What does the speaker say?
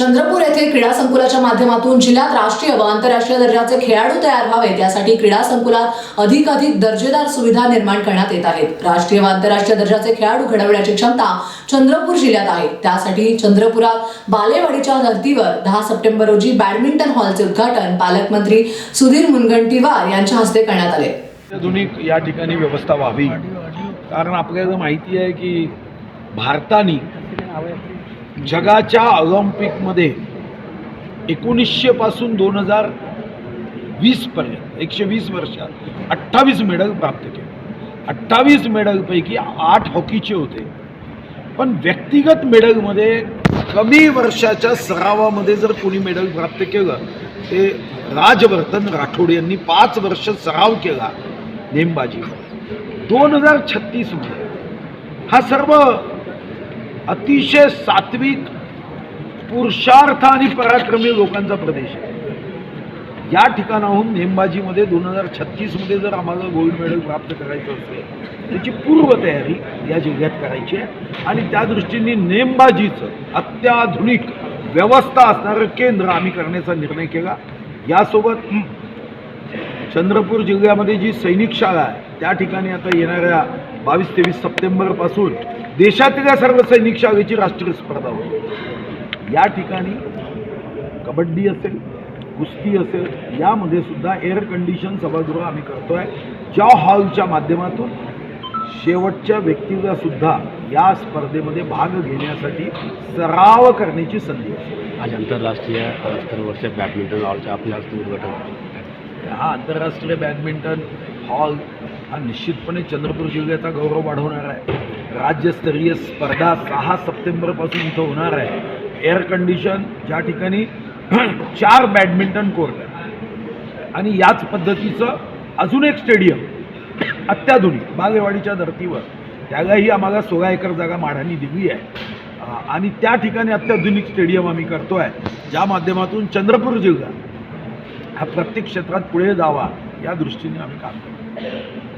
चंद्रपूर येथे क्रीडा संकुलाच्या माध्यमातून जिल्ह्यात राष्ट्रीय व आंतरराष्ट्रीय दर्जाचे खेळाडू तयार व्हावेत. यासाठी क्रीडा संकुलात अधिक अधिक दर्जेदार सुविधा निर्माण करण्यात येत आहेत. राष्ट्रीय व आंतरराष्ट्रीय दर्जाचे खेळाडू घडवण्याची क्षमता चंद्रपूर जिल्ह्यात आहे. त्यासाठी चंद्रपुरात बालेवाडीच्या धर्तीवर दहा सप्टेंबर रोजी बॅडमिंटन हॉलचे उद्घाटन पालकमंत्री सुधीर मुनगंटीवार यांच्या हस्ते करण्यात आले. आधुनिक या ठिकाणी व्यवस्था व्हावी. कारण आपल्याला माहिती आहे की भारताने जगाच्या ऑलिम्पिकमध्ये एकोणीसशेपासून दोन हजार वीसपर्यंत एकशे वीस वर्षात अठ्ठावीस मेडल प्राप्त केले. अठ्ठावीस मेडलपैकी आठ हॉकीचे होते. पण व्यक्तिगत मेडलमध्ये कमी वर्षाच्या सरावामध्ये जर कोणी मेडल प्राप्त केलं ते राजवर्धन राठोड यांनी पाच वर्ष सराव केला नेमबाजी. दोन हजार छत्तीसमध्ये हा सर्व अतिशय सात्विक पुरुषार्थ आणि पराक्रमी लोकांचा प्रदेश आहे. या ठिकाणाहून नेमबाजीमध्ये दोन हजार छत्तीसमध्ये जर आम्हाला गोल्ड मेडल प्राप्त करायचं असेल त्याची पूर्वतयारी या जिल्ह्यात करायची आहे. आणि त्या दृष्टीने नेमबाजीचं अत्याधुनिक व्यवस्था असणारं केंद्र आम्ही करण्याचा निर्णय केला. यासोबत चंद्रपूर जिल्ह्यामध्ये जी सैनिक शाळा आहे त्या ठिकाणी आता येणाऱ्या बावीस तेवीस सप्टेंबरपासून देशातल्या सर्व सैनिक शाळेची राष्ट्रीय स्पर्धा होती या ठिकाणी कबड्डी असेल कुस्ती असेल यामध्ये सुद्धा एअर कंडिशन सभागृह आम्ही करतोय. ज्या हॉलच्या माध्यमातून शेवटच्या व्यक्तीला सुद्धा या स्पर्धेमध्ये भाग घेण्यासाठी सराव करण्याची संधी आहे आज आंतरराष्ट्रीय स्तरावरच्या बॅडमिंटन हॉलच्या आपल्या उद्घाटन. हा आंतरराष्ट्रीय बॅडमिंटन हॉल हा निश्चितपणे चंद्रपूर जिल्ह्याचा गौरव वाढवणार आहे. राज्यस्तरीय स्पर्धा सहा सप्टेंबरपासून इथं होणार आहे. एअर कंडिशन ज्या ठिकाणी चार बॅडमिंटन कोर्ट आहे आणि याच पद्धतीचं अजून एक स्टेडियम अत्याधुनिक बागेवाडीच्या धर्तीवर. त्यालाही आम्हाला सोळा एकर जागा माढांनी दिली आहे. आणि त्या ठिकाणी अत्याधुनिक स्टेडियम आम्ही करतो आहे ज्या माध्यमातून चंद्रपूर जिल्हा हा प्रत्येक क्षेत्रात पुढे जावा या दृष्टीने आम्ही काम करतो